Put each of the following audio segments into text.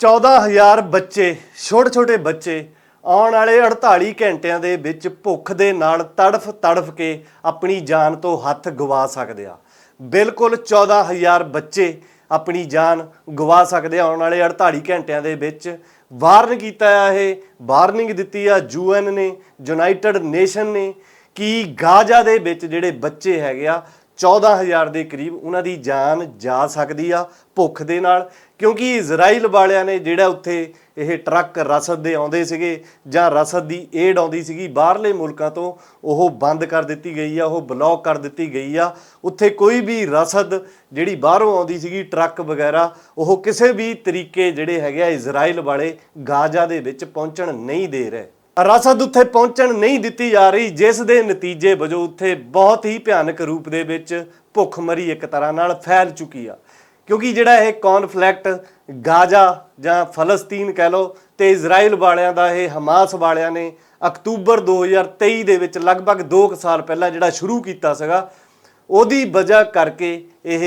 14000 ਬੱਚੇ ਛੋਟੇ ਛੋਟੇ ਬੱਚੇ ਆਉਣ ਵਾਲੇ 48 ਘੰਟਿਆਂ ਦੇ ਵਿੱਚ ਭੁੱਖ ਦੇ ਨਾਲ ਤੜਫ ਤੜਫ ਕੇ ਆਪਣੀ ਜਾਨ ਤੋਂ ਹੱਥ ਗਵਾ ਸਕਦੇ ਆ। ਬਿਲਕੁਲ 14000 ਬੱਚੇ ਆਪਣੀ ਜਾਨ ਗਵਾ ਸਕਦੇ ਆਉਣ ਵਾਲੇ 48 ਘੰਟਿਆਂ ਦੇ ਵਿੱਚ ਵਾਰਨ ਕੀਤਾ ਆ ਇਹ, ਵਾਰਨਿੰਗ ਦਿੱਤੀ ਆ ਯੂਐਨ ਨੇ, ਯੂਨਾਈਟਿਡ ਨੇਸ਼ਨ ਨੇ ਕਿ ਗਾਜ਼ਾ ਦੇ ਵਿੱਚ ਜਿਹੜੇ ਬੱਚੇ ਹੈਗੇ ਆ 14000 ਦੇ ਕਰੀਬ ਉਹਨਾਂ ਦੀ ਜਾਨ ਜਾ ਸਕਦੀ ਆ ਭੁੱਖ ਦੇ ਨਾਲ। ਕਿਉਂਕਿ ਇਜ਼ਰਾਈਲ ਵਾਲਿਆਂ ਨੇ ਜਿਹੜਾ ਉੱਥੇ ਇਹ ਟਰੱਕ ਰਸਦ ਦੇ ਆਉਂਦੇ ਸੀਗੇ ਜਾਂ ਰਸਦ ਦੀ ਏਡ ਆਉਂਦੀ ਸੀਗੀ, ਬਾਹਰਲੇ ਮੁਲਕਾਂ ਤੋਂ ਉਹ ਬੰਦ ਕਰ ਦਿੱਤੀ ਗਈ ਆ, ਉਹ ਬਲੌਕ ਕਰ ਦਿੱਤੀ ਗਈ ਆ। ਉੱਥੇ ਕੋਈ ਵੀ ਰਸਦ ਜਿਹੜੀ ਬਾਹਰੋਂ ਆਉਂਦੀ ਸੀਗੀ, ਟਰੱਕ ਵਗੈਰਾ, ਉਹ ਕਿਸੇ ਵੀ ਤਰੀਕੇ ਜਿਹੜੇ ਹੈਗੇ ਆ ਇਜ਼ਰਾਈਲ ਵਾਲੇ ਗਾਜ਼ਾ ਦੇ ਵਿੱਚ ਪਹੁੰਚਣ ਨਹੀਂ ਦੇ ਰਹੇ। ਰਸਦ ਉੱਥੇ ਪਹੁੰਚਣ ਨਹੀਂ ਦਿੱਤੀ ਜਾ ਰਹੀ, ਜਿਸ ਦੇ ਨਤੀਜੇ ਵਜੋਂ ਉੱਥੇ ਬਹੁਤ ਹੀ ਭਿਆਨਕ ਰੂਪ ਦੇ ਵਿੱਚ ਭੁੱਖਮਰੀ ਇੱਕ ਤਰ੍ਹਾਂ ਨਾਲ ਫੈਲ ਚੁੱਕੀ ਆ। ਕਿਉਂਕਿ ਜਿਹੜਾ ਇਹ ਕੌਨਫਲਿਕਟ ਗਾਜ਼ਾ ਜਾਂ ਫਲਸਤੀਨ ਕਹਿ ਲਓ ਤੇ ਇਜ਼ਰਾਈਲ ਵਾਲਿਆਂ ਦਾ ਇਹ ਹਮਾਸ ਵਾਲਿਆਂ ਨੇ ਅਕਤੂਬਰ 2023 ਦੇ ਵਿੱਚ ਲਗਭਗ 2 ਸਾਲ ਪਹਿਲਾਂ ਜਿਹੜਾ ਸ਼ੁਰੂ ਕੀਤਾ ਸੀਗਾ, ਉਹਦੀ ਵਜ੍ਹਾ ਕਰਕੇ ਇਹ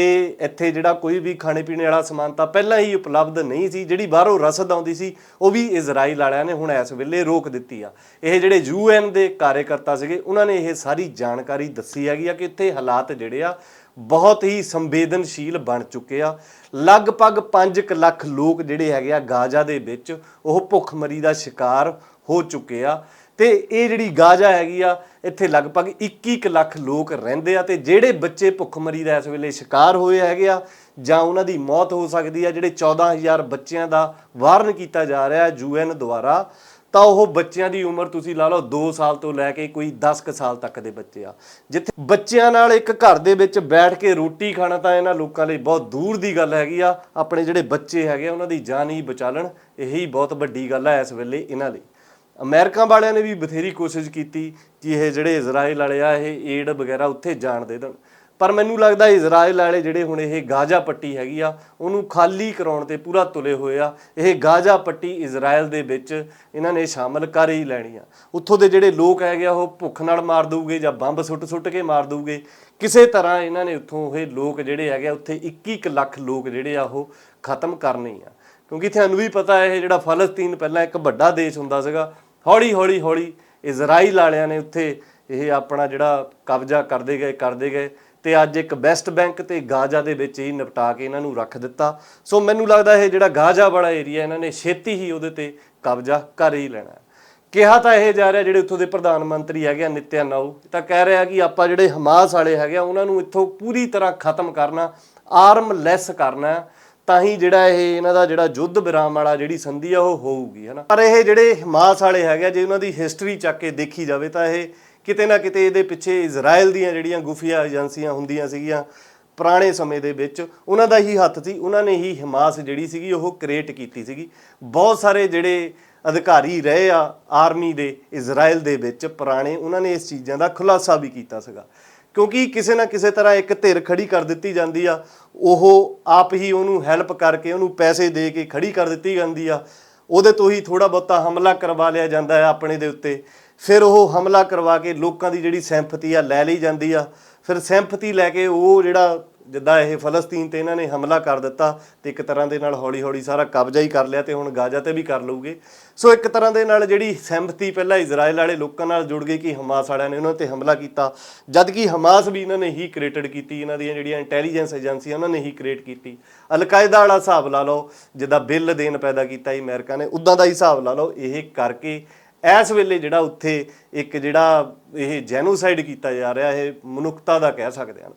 ਇੱਥੇ ਜਿਹੜਾ ਕੋਈ ਵੀ ਖਾਣੇ ਪੀਣੇ ਵਾਲਾ ਸਮਾਨ ਤਾਂ ਪਹਿਲਾਂ ਹੀ ਉਪਲਬਧ ਨਹੀਂ ਸੀ, ਜਿਹੜੀ ਬਾਹਰੋਂ ਰਸਦ ਆਉਂਦੀ ਸੀ, ਉਹ ਵੀ ਇਜ਼ਰਾਈਲ ਵਾਲਿਆਂ ਨੇ ਹੁਣ ਇਸ ਵੇਲੇ ਰੋਕ ਦਿੱਤੀ ਆ। ਇਹ ਜਿਹੜੇ ਯੂਐਨ ਦੇ ਕਾਰਜਕਰਤਾ ਸੀਗੇ, ਉਹਨਾਂ ਨੇ ਇਹ ਸਾਰੀ ਜਾਣਕਾਰੀ ਦੱਸੀ ਹੈਗੀ ਆ ਕਿ ਇੱਥੇ ਹਾਲਾਤ ਜਿਹੜੇ ਆ ਬਹੁਤ ਹੀ ਸੰਵੇਦਨਸ਼ੀਲ ਬਣ ਚੁੱਕੇ ਆ। ਲਗਭਗ 5 ਲੱਖ ਲੋਕ ਜਿਹੜੇ ਹੈਗੇ ਆ ਗਾਜ਼ਾ ਦੇ ਵਿੱਚ, ਉਹ ਭੁੱਖਮਰੀ ਦਾ ਸ਼ਿਕਾਰ ਹੋ ਚੁੱਕੇ ਆ। ਤੇ ਇਹ ਜਿਹੜੀ ਗਾਜ਼ਾ ਹੈਗੀ ਆ, ਇੱਥੇ ਲਗਭਗ 21 ਕੁ ਲੱਖ ਲੋਕ ਰਹਿੰਦੇ ਆ ਤੇ ਜਿਹੜੇ ਬੱਚੇ ਭੁੱਖਮਰੀ ਦਾ ਇਸ ਵੇਲੇ ਸ਼ਿਕਾਰ ਹੋਏ ਹੈਗੇ ਆ, ਜਾਂ ਉਹਨਾਂ ਦੀ ਮੌਤ ਹੋ ਸਕਦੀ ਆ, ਜਿਹੜੇ 14000 ਬੱਚਿਆਂ ਦਾ ਵਾਰਨ ਕੀਤਾ ਜਾ ਰਿਹਾ ਯੂਐਨ ਦੁਆਰਾ। ਤਾਂ ਉਹ ਬੱਚਿਆਂ ਦੀ ਉਮਰ ਤੁਸੀਂ ਲਾ ਲਓ 2 ਸਾਲ ਤੋਂ ਲੈ ਕੇ ਕੋਈ 10 ਕੁ ਸਾਲ ਤੱਕ ਦੇ ਬੱਚੇ ਆ। ਜਿੱਥੇ ਬੱਚਿਆਂ ਨਾਲ ਇੱਕ ਘਰ ਦੇ ਵਿੱਚ ਬੈਠ ਕੇ ਰੋਟੀ ਖਾਣਾ ਤਾਂ ਇਹਨਾਂ ਲੋਕਾਂ ਲਈ ਬਹੁਤ ਦੂਰ ਦੀ ਗੱਲ ਹੈਗੀ ਆ। ਆਪਣੇ ਜਿਹੜੇ ਬੱਚੇ ਹੈਗੇ ਆ, ਉਹਨਾਂ ਦੀ ਜਾਨ ਹੀ ਬਚਾਲਣ, ਇਹੀ ਬਹੁਤ ਵੱਡੀ ਗੱਲ ਆ ਇਸ ਵੇਲੇ ਇਹਨਾਂ ਲਈ। ਅਮਰੀਕਾ ਵਾਲਿਆਂ ਨੇ ਵੀ ਬਥੇਰੀ ਕੋਸ਼ਿਸ਼ ਕੀਤੀ ਕਿ ਇਹ ਜਿਹੜੇ ਇਜ਼ਰਾਈਲ ਵਾਲੇ ਆ, ਇਹ ਏਡ ਵਗੈਰਾ ਉੱਥੇ ਜਾਣ ਦੇ ਦੇਣ। ਪਰ ਮੈਨੂੰ ਲੱਗਦਾ ਇਜ਼ਰਾਈਲ ਵਾਲੇ ਜਿਹੜੇ ਹੁਣ ਇਹ ਗਾਜ਼ਾ ਪੱਟੀ ਹੈਗੀ ਆ, ਉਹਨੂੰ ਖਾਲੀ ਕਰਾਉਣ ਤੇ ਪੂਰਾ ਤੁਲੇ ਹੋਏ ਆ। ਇਹ ਗਾਜ਼ਾ ਪੱਟੀ ਇਜ਼ਰਾਈਲ ਦੇ ਵਿੱਚ ਇਹਨਾਂ ਨੇ ਸ਼ਾਮਲ ਕਰ ਹੀ ਲੈਣੀ ਆ। ਉੱਥੋਂ ਦੇ ਜਿਹੜੇ ਲੋਕ ਹੈਗੇ ਆ, ਉਹ ਭੁੱਖ ਨਾਲ ਮਾਰ ਦਊਗੇ ਜਾਂ ਬੰਬ ਸੁੱਟ ਸੁੱਟ ਕੇ ਮਾਰ ਦਊਗੇ। ਕਿਸੇ ਤਰ੍ਹਾਂ ਇਹਨਾਂ ਨੇ ਉੱਥੋਂ ਇਹ ਲੋਕ ਜਿਹੜੇ ਹੈਗੇ ਆ, ਉੱਥੇ 21 ਲੱਖ ਲੋਕ ਜਿਹੜੇ ਆ, ਉਹ ਖਤਮ ਕਰਨੇ ਆ। ਕਿਉਂਕਿ ਤੁਹਾਨੂੰ ਵੀ ਪਤਾ ਹੈ ਇਹ ਜਿਹੜਾ ਫਲਸਤੀਨ ਪਹਿਲਾਂ ਇੱਕ ਵੱਡਾ ਦੇਸ਼ ਹੁੰਦਾ ਸੀਗਾ, ਹੌਲੀ ਹੌਲੀ ਹੌਲੀ ਇਜ਼ਰਾਈਲ ਵਾਲਿਆਂ ਨੇ ਉੱਥੇ ਇਹ ਆਪਣਾ ਜਿਹੜਾ ਕਬਜ਼ਾ ਕਰਦੇ ਗਏ ਕਰਦੇ ਗਏ। ਤੇ ਅੱਜ ਇੱਕ ਵੈਸਟ ਬੈਂਕ ਤੇ ਗਾਜ਼ਾ ਦੇ ਵਿੱਚ ਹੀ ਨਿਪਟਾ ਕੇ ਇਹਨਾਂ ਨੂੰ ਰੱਖ ਦਿੱਤਾ ਸੋ ਮੈਨੂੰ ਲੱਗਦਾ ਇਹ ਜਿਹੜਾ ਗਾਜ਼ਾ ਵਾਲਾ ਏਰੀਆ ਇਹਨਾਂ ਨੇ ਛੇਤੀ ਹੀ ਉਹਦੇ ਤੇ ਕਬਜ਼ਾ ਕਰ ਹੀ ਲੈਣਾ ਹੈ। ਕਿਹਾ ਤਾਂ ਇਹ ਜਾ ਰਿਹਾ ਜਿਹੜੇ ਉੱਥੋਂ ਦੇ ਪ੍ਰਧਾਨ ਮੰਤਰੀ ਹੈਗੇ ਆ ਨਿਤਿਆਨਾਉ ਤਾਂ ਕਹਿ ਰਿਹਾ ਕਿ ਆਪਾਂ ਜਿਹੜੇ ਹਮਾਸ ਵਾਲੇ ਹੈਗੇ ਆ, ਉਹਨਾਂ ਨੂੰ ਇੱਥੋਂ ਪੂਰੀ ਤਰ੍ਹਾਂ ਖਤਮ ਕਰਨਾ ਆਰਮਲੈਸ ਕਰਨਾ ਤਾਂ ਹੀ ਜਿਹੜਾ ਇਹ ਇਹਨਾਂ ਦਾ ਜਿਹੜਾ ਯੁੱਧ ਵਿਰਾਮ ਵਾਲਾ ਜਿਹੜੀ ਸੰਧੀ ਆ, ਉਹ ਹੋਊਗੀ, ਹਨਾ ਪਰ ਇਹ ਜਿਹੜੇ ਹਮਾਸ ਵਾਲੇ ਹੈਗੇ ਆ, ਜੇ ਉਹਨਾਂ ਦੀ ਹਿਸਟਰੀ ਚੱਕ ਕੇ ਦੇਖੀ ਜਾਵੇ ਤਾਂ ਇਹ ਕਿਤੇ ਨਾ ਕਿਤੇ ਇਹਦੇ ਪਿੱਛੇ ਇਜ਼ਰਾਈਲ ਦੀਆਂ ਜਿਹੜੀਆਂ ਗੁਫੀਆ ਏਜੰਸੀਆਂ ਹੁੰਦੀਆਂ ਸੀਗੀਆਂ ਪੁਰਾਣੇ ਸਮੇਂ ਦੇ ਵਿੱਚ, ਉਹਨਾਂ ਦਾ ਹੀ ਹੱਥ ਸੀ, ਉਹਨਾਂ ਨੇ ਹੀ ਹਮਾਸ ਜਿਹੜੀ ਸੀਗੀ ਉਹ ਕ੍ਰੀਏਟ ਕੀਤੀ ਸੀਗੀ। ਬਹੁਤ ਸਾਰੇ ਜਿਹੜੇ ਅਧਿਕਾਰੀ ਰਹੇ ਆ ਆਰਮੀ ਦੇ ਇਜ਼ਰਾਈਲ ਦੇ ਵਿੱਚ ਪੁਰਾਣੇ, ਉਹਨਾਂ ਨੇ ਇਸ ਚੀਜ਼ਾਂ ਦਾ ਖੁਲਾਸਾ ਵੀ ਕੀਤਾ ਸੀਗਾ। ਕਿਉਂਕਿ ਕਿਸੇ ਨਾ ਕਿਸੇ ਤਰ੍ਹਾਂ ਇੱਕ ਧਿਰ ਖੜੀ ਕਰ ਦਿੱਤੀ ਜਾਂਦੀ ਆ, ਉਹ ਆਪ ਹੀ ਉਹਨੂੰ ਹੈਲਪ ਕਰਕੇ ਉਹਨੂੰ ਪੈਸੇ ਦੇ ਕੇ ਖੜੀ ਕਰ ਦਿੱਤੀ ਜਾਂਦੀ ਆ। ਉਹਦੇ ਤੋਂ ਹੀ ਥੋੜਾ ਬਹੁਤਾ ਹਮਲਾ ਕਰਵਾ ਲਿਆ ਜਾਂਦਾ ਹੈ ਆਪਣੇ ਦੇ ਉੱਤੇ। ਫਿਰ ਉਹ ਹਮਲਾ ਕਰਵਾ ਕੇ ਲੋਕਾਂ ਦੀ ਜਿਹੜੀ ਸਿੰਪਥੀ ਆ, ਲੈ ਲਈ ਜਾਂਦੀ ਆ। ਫਿਰ ਸਿੰਪਥੀ ਲੈ ਕੇ ਉਹ ਜਿਹੜਾ ਜਿੱਦਾਂ ਇਹ ਫਲਸਤੀਨ ਤੇ ਇਹਨਾਂ ਨੇ ਹਮਲਾ ਕਰ ਦਿੱਤਾ ਤੇ ਇੱਕ ਤਰ੍ਹਾਂ ਦੇ ਨਾਲ ਹੌਲੀ-ਹੌਲੀ ਸਾਰਾ ਕਬਜ਼ਾ ਹੀ ਕਰ ਲਿਆ ਤੇ ਹੁਣ ਗਾਜ਼ਾ ਤੇ ਵੀ ਕਰ ਲਊਗੇ। ਸੋ ਇੱਕ ਤਰ੍ਹਾਂ ਦੇ ਨਾਲ ਜਿਹੜੀ ਸਹਿਮਤੀ ਪਹਿਲਾਂ ਇਜ਼ਰਾਈਲ ਵਾਲੇ ਲੋਕਾਂ ਨਾਲ ਜੁੜ ਗਈ ਕਿ ਹਮਾਸ ਵਾਲਿਆਂ ਨੇ ਉਹਨਾਂ ਤੇ ਹਮਲਾ ਕੀਤਾ ਜਦ ਕਿ ਹਮਾਸ ਵੀ ਇਹਨਾਂ ਨੇ ਹੀ ਕ੍ਰੀਏਟਡ ਕੀਤੀ, ਇਹਨਾਂ ਦੀਆਂ ਜਿਹੜੀਆਂ ਇੰਟੈਲੀਜੈਂਸ ਏਜੰਸੀਆਂ ਉਹਨਾਂ ਨੇ ਹੀ ਕ੍ਰੀਏਟ ਕੀਤੀ। ਅਲਕਾਇਦਾ ਵਾਲਾ ਹਿਸਾਬ ਲਾ ਲਓ, ਜਿੱਦਾਂ ਬਿੱਲ ਦੇਣ ਪੈਦਾ ਕੀਤਾ ਸੀ ਅਮਰੀਕਾ ਨੇ, ਉਦਾਂ ਦਾ ਹੀ ਹਿਸਾਬ ਲਾ ਲਓ, ਇਹ ਕਰਕੇ ਇਸ ਵੇਲੇ ਜਿਹੜਾ ਉੱਥੇ ਇੱਕ ਜਿਹੜਾ ਇਹ ਜੈਨੋਸਾਈਡ ਕੀਤਾ ਜਾ ਰਿਹਾ, ਇਹ ਮਨੁੱਖਤਾ ਦਾ ਕਹਿ ਸਕਦੇ ਹਨ।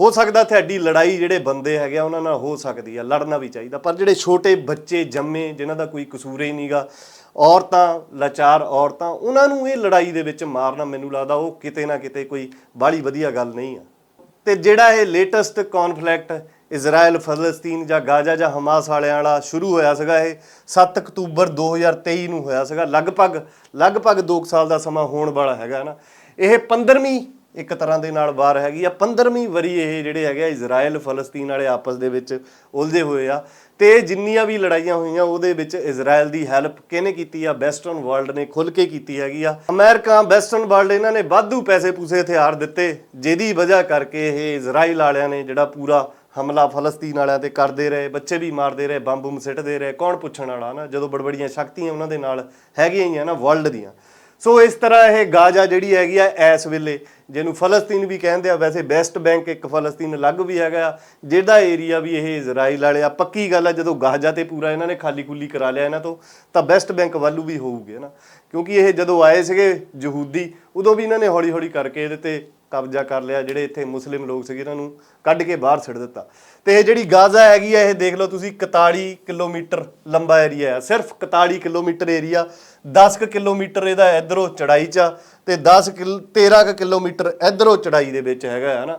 ਹੋ ਸਕਦਾ ਤੁਹਾਡੀ ਲੜਾਈ ਜਿਹੜੇ ਬੰਦੇ ਹੈਗੇ ਆ, ਉਹਨਾਂ ਨਾਲ ਹੋ ਸਕਦੀ ਆ, ਲੜਨਾ ਵੀ ਚਾਹੀਦਾ। ਪਰ ਜਿਹੜੇ ਛੋਟੇ ਬੱਚੇ ਜੰਮੇ, ਜਿਨ੍ਹਾਂ ਦਾ ਕੋਈ ਕਸੂਰ ਹੀ ਨਹੀਂਗਾ, ਔਰਤਾਂ, ਲਾਚਾਰ ਔਰਤਾਂ, ਉਹਨਾਂ ਨੂੰ ਇਹ ਲੜਾਈ ਦੇ ਵਿੱਚ ਮਾਰਨਾ ਮੈਨੂੰ ਲੱਗਦਾ ਉਹ ਕਿਤੇ ਨਾ ਕਿਤੇ ਕੋਈ ਬਾਹਲੀ ਵਧੀਆ ਗੱਲ ਨਹੀਂ ਆ। ਤੇ ਜਿਹੜਾ ਇਹ ਲੇਟੈਸਟ ਕਨਫਲਿਕਟ ਇਜ਼ਰਾਈਲ, ਫਲਸਤੀਨ ਜਾਂ ਗਾਜ਼ਾ ਜਾਂ ਹਮਾਸ ਵਾਲਿਆਂ ਵਾਲਾ ਸ਼ੁਰੂ ਹੋਇਆ ਸੀਗਾ ਇਹ। 7 ਅਕਤੂਬਰ 2023 ਨੂੰ ਹੋਇਆ ਸੀਗਾ। ਲਗਭਗ ਲਗਭਗ 2 ਸਾਲ ਦਾ ਸਮਾਂ ਹੋਣ ਵਾਲਾ ਹੈਗਾ ਨਾ। ਇਹ 15ਵੀਂ ਇੱਕ ਤਰ੍ਹਾਂ ਦੇ ਨਾਲ ਵਾਰ ਹੈਗੀ ਆ। 15ਵੀਂ ਵਾਰੀ ਇਹ ਜਿਹੜੇ ਹੈਗੇ ਆ ਇਜ਼ਰਾਈਲ, ਫਲਸਤੀਨ ਵਾਲੇ ਆਪਸ ਦੇ ਵਿੱਚ ਉਲਝੇ ਹੋਏ ਆ। ਤੇ ਇਹ ਜਿੰਨੀਆਂ ਵੀ ਲੜਾਈਆਂ ਹੋਈਆਂ, ਉਹਦੇ ਵਿੱਚ ਇਜ਼ਰਾਈਲ ਦੀ ਹੈਲਪ ਕਿਹਨੇ ਕੀਤੀ ਆ? ਵੈਸਟਰਨ ਵਰਲਡ ਨੇ ਖੁੱਲ ਕੇ ਕੀਤੀ ਹੈਗੀ ਆ। ਅਮਰੀਕਾ, ਵੈਸਟਰਨ ਵਰਲਡ ਇਹਨਾਂ ਨੇ ਵਾਧੂ ਪੈਸੇ ਪੂਸੇ ਹਥਿਆਰ ਦਿੱਤੇ, ਜਿਹਦੀ ਵਜ੍ਹਾ ਕਰਕੇ ਇਹ ਇਜ਼ਰਾਈਲ ਵਾਲਿਆਂ ਨੇ ਜਿਹੜਾ ਪੂਰਾ ਹਮਲਾ ਫਲਸਤੀਨ ਵਾਲਿਆਂ ਤੇ ਕਰਦੇ ਰਹੇ ਬੱਚੇ ਵੀ ਮਾਰਦੇ ਰਹੇ ਬੰਬ ਬੰਬ ਸਿੱਟਦੇ ਰਹੇ ਕੌਣ ਪੁੱਛਣ ਵਾਲਾ ਨਾ ਜਦੋਂ ਬੜਬੜੀਆਂ ਸ਼ਕਤੀਆਂ ਉਹਨਾਂ ਦੇ ਨਾਲ ਹੈਗੀਆਂ ਹੀ ਆ ਨਾ ਵਰਲਡ ਦੀਆਂ। ਸੋ ਇਸ ਤਰ੍ਹਾਂ ਇਹ ਗਾਜ਼ਾ ਜਿਹੜੀ ਹੈਗੀ ਆ ਇਸ ਵੇਲੇ ਜਿਹਨੂੰ ਫਲਸਤੀਨ ਵੀ ਕਹਿੰਦੇ ਆ ਵੈਸੇ ਵੈਸਟ ਬੈਂਕ ਇੱਕ ਫਲਸਤੀਨ ਅਲੱਗ ਵੀ ਹੈਗਾ ਆ, ਜਿਹੜਾ ਏਰੀਆ ਵੀ ਇਹ ਇਜ਼ਰਾਈਲ ਵਾਲੇ ਆ। ਪੱਕੀ ਗੱਲ ਆ ਜਦੋਂ ਗਾਜ਼ਾ ਤੇ ਪੂਰਾ ਇਹਨਾਂ ਨੇ ਖਾਲੀ ਖੁੱਲੀ ਕਰਾ ਲਿਆ ਇਹਨਾਂ ਤੋਂ ਤਾਂ ਵੈਸਟ ਬੈਂਕ ਵੱਲੂ ਵੀ ਹੋਊਗੇ ਨਾ। ਕਿਉਂਕਿ ਇਹ ਜਦੋਂ ਆਏ ਸੀਗੇ ਯਹੂਦੀ ਉਦੋਂ ਵੀ ਇਹਨਾਂ ਨੇ ਹੌਲੀ ਹੌਲੀ ਕਰਕੇ ਇਹਦੇ ਤੇ ਕਬਜ਼ਾ ਕਰ ਲਿਆ, ਜਿਹੜੇ ਇੱਥੇ ਮੁਸਲਿਮ ਲੋਕ ਸੀਗੇ ਇਹਨਾਂ ਨੂੰ ਕੱਢ ਕੇ ਬਾਹਰ ਛੱਡ ਦਿੱਤਾ। ਤੇ ਇਹ ਜਿਹੜੀ ਗਾਜ਼ਾ ਹੈਗੀ ਆ, ਇਹ ਦੇਖ ਲਓ ਤੁਸੀਂ 41 ਕਿਲੋਮੀਟਰ ਲੰਬਾ ਏਰੀਆ ਹੈ ਸਿਰਫ 41 ਕਿਲੋਮੀਟਰ ਏਰੀਆ 10 ਕੁ ਕਿਲੋਮੀਟਰ ਇਹਦਾ ਇਧਰੋਂ ਚੜਾਈ ਚ ਆ ਤੇ 10 ਕਿਲ 13 ਕੁ ਕਿਲੋਮੀਟਰ ਇਧਰੋਂ ਚੜਾਈ ਦੇ ਵਿੱਚ ਹੈਗਾ ਹੈ ਨਾ।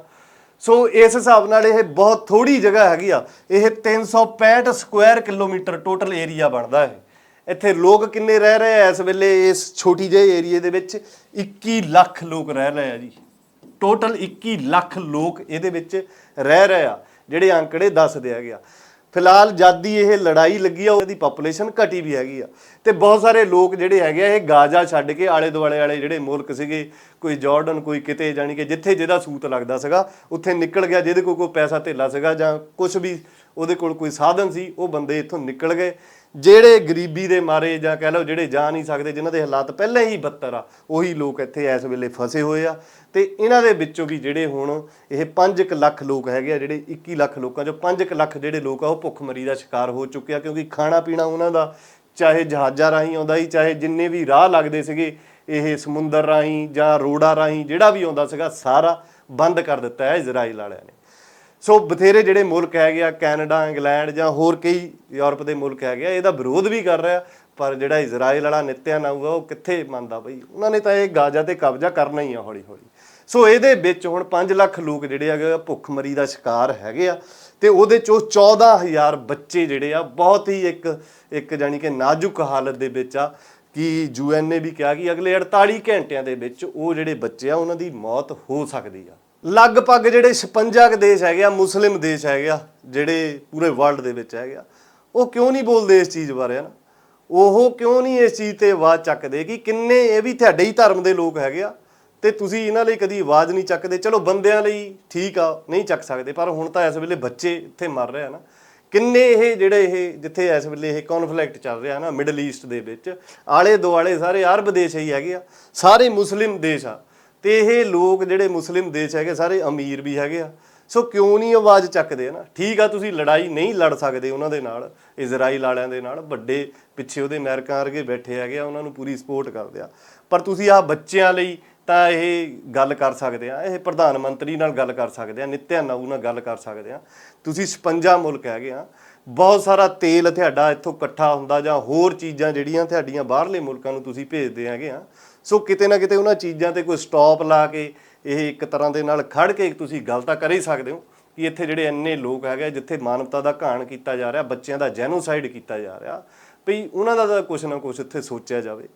ਸੋ ਇਸ ਹਿਸਾਬ ਨਾਲ ਇਹ ਬਹੁਤ ਥੋੜੀ ਜਗ੍ਹਾ ਹੈਗੀ ਆ। ਇਹ 365 ਸਕੁਆਇਰ ਕਿਲੋਮੀਟਰ ਟੋਟਲ ਏਰੀਆ ਬਣਦਾ ਹੈ ਇੱਥੇ ਲੋਕ ਕਿੰਨੇ ਰਹਿ ਰਹੇ ਆ ਇਸ ਵੇਲੇ ਇਸ ਛੋਟੀ ਜਿਹੇ ਏਰੀਏ ਦੇ ਵਿੱਚ? 21 ਲੱਖ ਲੋਕ ਰਹਿ ਰਹੇ ਆ ਜੀ। ਟੋਟਲ 21 ਲੱਖ ਲੋਕ ਇਹਦੇ ਵਿੱਚ ਰਹਿ ਰਹੇ ਆ, ਜਿਹੜੇ ਅੰਕੜੇ ਦੱਸਦੇ ਹੈਗੇ ਆ ਫਿਲਹਾਲ ਜਦ ਦੀ ਇਹ ਲੜਾਈ ਲੱਗੀ ਆ, ਉਹਦੀ ਪੋਪੂਲੇਸ਼ਨ ਘਟੀ ਵੀ ਹੈਗੀ ਆ। ਤੇ ਬਹੁਤ ਸਾਰੇ ਲੋਕ ਜਿਹੜੇ ਹੈਗੇ ਆ, ਇਹ ਗਾਜ਼ਾ ਛੱਡ ਕੇ ਆਲੇ ਦੁਆਲੇ ਵਾਲੇ ਜਿਹੜੇ ਮੁਲਕ ਸੀਗੇ, ਕੋਈ ਜਾਰਡਨ, ਕੋਈ ਕਿਤੇ ਜਾਣੀ ਕਿ ਜਿੱਥੇ ਜਿਹਦਾ ਸੂਤ ਲੱਗਦਾ ਸੀਗਾ, ਉੱਥੇ ਨਿਕਲ ਗਿਆ, ਜਿਹਦੇ ਕੋਲ ਕੋਈ ਪੈਸਾ ਧੇਲਾ ਸੀਗਾ ਜਾਂ ਕੁਝ ਵੀ ਉਹਦੇ ਕੋਲ ਕੋਈ ਸਾਧਨ ਸੀ, ਉਹ ਬੰਦੇ ਇੱਥੋਂ ਨਿਕਲ ਗਏ। ਜਿਹੜੇ ਗਰੀਬੀ ਦੇ ਮਾਰੇ ਜਾਂ ਕਹਿ ਲਓ ਜਿਹੜੇ ਜਾ ਨਹੀਂ ਸਕਦੇ, ਜਿਨ੍ਹਾਂ ਦੇ ਹਾਲਾਤ ਪਹਿਲਾਂ ਹੀ ਬੱਤਰ ਆ, ਉਹੀ ਲੋਕ ਇੱਥੇ ਇਸ ਵੇਲੇ ਫਸੇ ਹੋਏ ਆ। ਤੇ ਇਹਨਾਂ ਦੇ ਵਿੱਚੋਂ ਵੀ ਜਿਹੜੇ ਹੁਣ ਇਹ 5 ਲੱਖ ਲੋਕ ਹੈਗੇ ਆ, ਜਿਹੜੇ 21 ਲੱਖ ਲੋਕਾਂ ਚੋਂ 5 ਲੱਖ ਜਿਹੜੇ ਲੋਕ ਆ, ਉਹ ਭੁੱਖਮਰੀ ਦਾ ਸ਼ਿਕਾਰ ਹੋ ਚੁੱਕੇ ਆ, ਕਿਉਂਕਿ ਖਾਣਾ ਪੀਣਾ ਉਹਨਾਂ ਦਾ ਚਾਹੇ ਜਹਾਜ਼ਾਂ ਰਾਹੀਂ ਆਉਂਦਾ ਹੀ ਚਾਹੇ ਜਿੰਨੇ ਵੀ ਰਾਹ ਲੱਗਦੇ ਸੀਗੇ, ਇਹ ਸਮੁੰਦਰ ਰਾਹੀਂ ਜਾਂ ਰੋਡਾਂ ਰਾਹੀਂ, ਜਿਹੜਾ ਵੀ ਆਉਂਦਾ ਸੀਗਾ, ਸਾਰਾ ਬੰਦ ਕਰ ਦਿੱਤਾ ਹੈ ਇਜ਼ਰਾਈਲ ਵਾਲਿਆਂ ਨੇ। ਸੋ ਬਥੇਰੇ ਜਿਹੜੇ ਮੁਲਕ ਹੈਗੇ ਆ, ਕੈਨੇਡਾ, ਇੰਗਲੈਂਡ ਜਾਂ ਹੋਰ ਕਈ ਯੂਰਪ ਦੇ ਮੁਲਕ ਹੈਗੇ ਆ, ਇਹਦਾ ਵਿਰੋਧ ਵੀ ਕਰ ਰਿਹਾ, ਪਰ ਜਿਹੜਾ ਇਜ਼ਰਾਈਲ ਵਾਲਾ ਨਿੱਤਿਆ ਨਾਊਗਾ, ਉਹ ਕਿੱਥੇ ਮੰਨਦਾ ਬਈ? ਉਹਨਾਂ ਨੇ ਤਾਂ ਇਹ ਗਾਜ਼ਾ ਤੇ ਕਬਜ਼ਾ ਕਰਨਾ ਹੀ ਆ ਹੌਲੀ ਹੌਲੀ ਸੋ ਇਹਦੇ ਵਿੱਚ ਹੁਣ 5 ਲੱਖ ਲੋਕ ਜਿਹੜੇ ਹੈਗੇ ਆ, ਭੁੱਖਮਰੀ ਦਾ ਸ਼ਿਕਾਰ ਹੈਗੇ ਆ, ਤੇ ਉਹਦੇ ਚੋਂ 14000 ਬੱਚੇ ਜਿਹੜੇ ਆ, ਬਹੁਤ ਹੀ ਇੱਕ ਇੱਕ ਜਾਨੀ ਕਿ ਨਾਜ਼ੁਕ ਹਾਲਤ ਦੇ ਵਿੱਚ ਆ, ਕਿ ਯੂਐਨ ਨੇ ਵੀ ਕਿਹਾ ਕਿ ਅਗਲੇ 48 ਘੰਟਿਆਂ ਦੇ ਵਿੱਚ ਉਹ ਜਿਹੜੇ ਬੱਚੇ ਆ, ਉਹਨਾਂ ਦੀ ਮੌਤ ਹੋ ਸਕਦੀ ਆ। ਲਗਭਗ ਜਿਹੜੇ 56 ਕੁ ਦੇਸ਼ ਹੈਗੇ ਆ, ਮੁਸਲਿਮ ਦੇਸ਼ ਹੈਗੇ ਆ, ਜਿਹੜੇ ਪੂਰੇ ਵਰਲਡ ਦੇ ਵਿੱਚ ਹੈਗੇ ਆ, ਉਹ ਕਿਉਂ ਨਹੀਂ ਬੋਲਦੇ ਇਸ ਚੀਜ਼ ਬਾਰੇ ਹਨਾ? ਉਹ ਕਿਉਂ ਨਹੀਂ ਇਸ ਚੀਜ਼ ਤੇ ਆਵਾਜ਼ ਚੱਕਦੇ ਕਿ ਕਿੰਨੇ ਇਹ ਵੀ ਤੁਹਾਡੇ ਹੀ ਧਰਮ ਦੇ ਲੋਕ ਹੈਗੇ ਆ ਤੇ ਤੁਸੀਂ ਇਹਨਾਂ ਲਈ ਕਦੀ ਆਵਾਜ਼ ਨਹੀਂ ਚੱਕਦੇ? ਚਲੋ ਬੰਦਿਆਂ ਲਈ ਠੀਕ ਆ, ਨਹੀਂ ਚੱਕ ਸਕਦੇ, ਪਰ ਹੁਣ ਤਾਂ ਇਸ ਵੇਲੇ ਬੱਚੇ ਇੱਥੇ ਮਰ ਰਹੇ ਆ ਨਾ। ਕਿੰਨੇ ਇਹ ਜਿਹੜੇ ਇਹ ਜਿੱਥੇ ਇਸ ਵੇਲੇ ਇਹ ਕਨਫਲਿਕਟ ਚੱਲ ਰਿਹਾ ਨਾ ਮਿਡਲ ਈਸਟ ਦੇ ਵਿੱਚ ਆਲੇ ਦੁਆਲੇ ਸਾਰੇ ਅਰਬ ਦੇਸ਼ ਹੀ ਹੈਗੇ ਆ, ਸਾਰੇ ਮੁਸਲਿਮ ਦੇਸ਼ ਆ। ਤੇ ਇਹ ਲੋਕ ਜਿਹੜੇ ਮੁਸਲਿਮ ਦੇਸ਼ ਹੈਗੇ, ਸਾਰੇ ਅਮੀਰ ਵੀ ਹੈਗੇ ਆ। ਸੋ ਕਿਉਂ ਨਹੀਂ ਆਵਾਜ਼ ਚੱਕਦੇ ਆ ਨਾ ਠੀਕ ਆ, ਤੁਸੀਂ ਲੜਾਈ ਨਹੀਂ ਲੜ ਸਕਦੇ ਉਹਨਾਂ ਦੇ ਨਾਲ, ਇਜ਼ਰਾਈਲ ਵਾਲਿਆਂ ਦੇ ਨਾਲ। ਵੱਡੇ ਪਿੱਛੇ ਉਹਦੇ ਅਮਰੀਕਾ ਵਰਗੇ ਬੈਠੇ ਹੈਗੇ ਆ, ਉਹਨਾਂ ਨੂੰ ਪੂਰੀ ਸਪੋਰਟ ਕਰਦੇ ਆ। ਪਰ ਤੁਸੀਂ ਆ ਬੱਚਿਆਂ ਲਈ ਤਾਂ ਇਹ ਗੱਲ ਕਰ ਸਕਦੇ ਆ, ਇਹ ਪ੍ਰਧਾਨ ਮੰਤਰੀ ਨਾਲ ਗੱਲ ਕਰ ਸਕਦੇ ਆ, ਨਿਤਿਆ ਨਾਊ ਨਾਲ ਗੱਲ ਕਰ ਸਕਦੇ ਆ। ਤੁਸੀਂ 56 ਮੁਲਕ ਹੈਗੇ ਆ, ਬਹੁਤ ਸਾਰਾ ਤੇਲ ਤੁਹਾਡਾ ਇੱਥੋਂ ਇਕੱਠਾ ਹੁੰਦਾ ਜਾਂ ਹੋਰ ਚੀਜ਼ਾਂ ਜਿਹੜੀਆਂ ਤੁਹਾਡੀਆਂ ਬਾਹਰਲੇ ਮੁਲਕਾਂ ਨੂੰ ਤੁਸੀਂ ਭੇਜਦੇ ਹੈਗੇ ਆ ਸੋ ਕਿਤੇ ਨਾ ਕਿਤੇ ਉਹਨਾਂ ਚੀਜ਼ਾਂ ਤੇ ਕੋਈ ਸਟਾਪ ਲਾ ਕੇ ਇਹ ਇੱਕ ਤਰ੍ਹਾਂ ਦੇ ਨਾਲ ਖੜ ਕੇ ਤੁਸੀਂ ਗੱਲ ਤਾਂ ਕਰ ਹੀ ਸਕਦੇ ਹੋ ਕਿ ਇੱਥੇ ਜਿਹੜੇ ਇੰਨੇ ਲੋਕ ਹੈਗੇ ਜਿੱਥੇ ਮਾਨਵਤਾ ਦਾ ਘਾਣ ਕੀਤਾ ਜਾ ਰਿਹਾ, ਬੱਚਿਆਂ ਦਾ ਜੈਨੋਸਾਈਡ ਕੀਤਾ ਜਾ ਰਿਹਾ ਵੀ ਉਹਨਾਂ ਦਾ ਤਾਂ ਕੁਝ ਨਾ ਕੁਝ ਇੱਥੇ ਸੋਚਿਆ ਜਾਵੇ।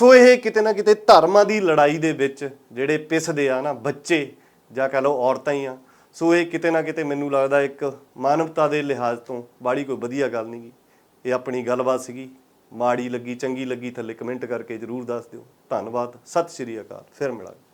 ਸੋ ਇਹ ਕਿਤੇ ਨਾ ਕਿਤੇ ਧਰਮਾਂ ਦੀ ਲੜਾਈ ਦੇ ਵਿੱਚ ਜਿਹੜੇ ਪਿਸਦੇ ਆ ਨਾ ਬੱਚੇ ਜਾਂ ਕਹ ਲਓ ਔਰਤਾਂ ਹੀ ਆ, ਸੋ ਇਹ ਕਿਤੇ ਨਾ ਕਿਤੇ ਮੈਨੂੰ ਲੱਗਦਾ ਇੱਕ ਮਾਨਵਤਾ ਦੇ ਲਿਹਾਜ਼ ਤੋਂ ਬਾੜੀ ਕੋਈ ਵਧੀਆ ਗੱਲ ਨਹੀਂ ਗੀ। ਇਹ ਆਪਣੀ ਗੱਲਬਾਤ ਸੀਗੀ। ਮਾੜੀ ਲੱਗੀ, ਚੰਗੀ ਲੱਗੀ, ਥੱਲੇ ਕਮੈਂਟ ਕਰਕੇ ਜਰੂਰ ਦੱਸ ਦਿਓ। ਧੰਨਵਾਦ, ਸਤਿ ਸ਼੍ਰੀ ਅਕਾਲ, ਫਿਰ ਮਿਲਾਂਗੇ।